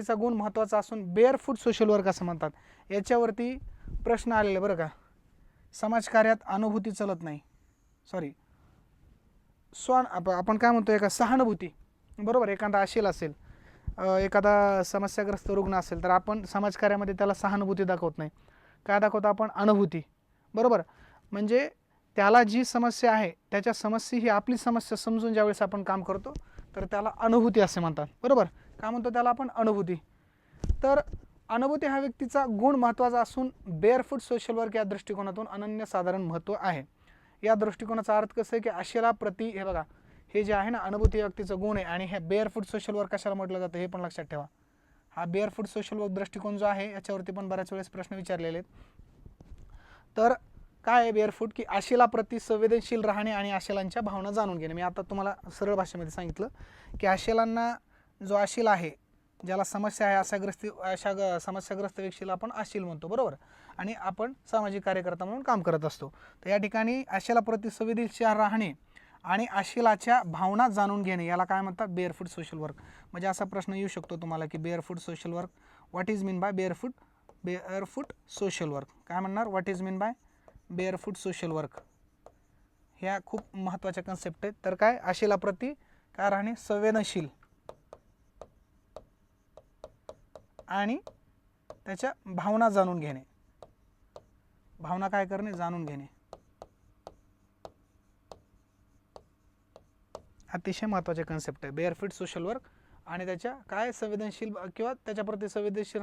त्याचा गुण महत्त्वाचा असून बेअरफूट सोशल वर्क असं म्हणतात. याच्यावरती प्रश्न आलेले बरं का. समाजकार्यात अनुभूती चलत नाही. सॉरी स्वान आप आपण काय म्हणतो एका सहानुभूती. बरोबर एखादा असेल असेल. एखादा समस्याग्रस्त रुग्ण असेल तर आपण समाजकार्यामध्ये त्याला सहानुभूती दाखवत नाही. काय दाखवतो आपण? अनुभूती. बरोबर? म्हणजे त्याला जी समस्या आहे त्याच्या समस्या ही आपली समस्या समजून ज्यावेळेस आपण काम करतो तर त्याला अनुभूती असे म्हणतात. बरोबर? काय म्हणतो त्याला आपण? अनुभूती. तर अनुभूती हा व्यक्तीचा गुण महत्त्वाचा असून बेअरफूट सोशल वर्क या दृष्टिकोनातून अनन्यसाधारण महत्त्व आहे. या दृष्टिकोनाचा अर्थ कसं आहे की आशेला प्रति हे बघा हे जे आहे ना अनुभूती या गुण आहे आणि हे बेअरफूट सोशल वर्क कशाला म्हटलं जातं हे पण लक्षात ठेवा. हा बेअरफूट सोशल वर्क दृष्टिकोन जो आहे याच्यावरती पण बऱ्याच वेळेस प्रश्न विचारलेले आहेत. तर काय आहे बेअरफूट की आशेला प्रति संवेदनशील राहणे आणि आशेलांच्या भावना जाणून घेणे. मी आता तुम्हाला सरळ भाषेमध्ये सांगितलं की आशेलांना जो आशील आहे ज्याला समस्या आहे अशाग्रस्ती अशा ग- समस्याग्रस्त व्यक्तीला आपण आशील म्हणतो बरोबर? आणि आपण सामाजिक कार्यकर्ता म्हणून काम करत असतो. तर या ठिकाणी आशेला प्रति संवेदनशील राहणे आणि आशिलाच्या भावना जाणून घेणे याला काय म्हणतात? बेअरफूट सोशल वर्क म्हणजे असा प्रश्न येऊ शकतो तुम्हाला की barefoot social work what is mean by barefoot barefoot social work काय म्हणणार? What is mean by barefoot social work ह्या खूप महत्त्वाच्या कन्सेप्ट आहेत. तर काय? आशिलाप्रती काय राहणे? संवेदनशील. आणि त्याच्या भावना जाणून घेणे. भावना काय करणे? जाणून घेणे. अतिशय महत्त्वाचे कन्सेप्ट आहे. बेअरफिट सोशल वर्क आणि त्याच्या काय संवेदनशील किंवा त्याच्याप्रती संवेदनशील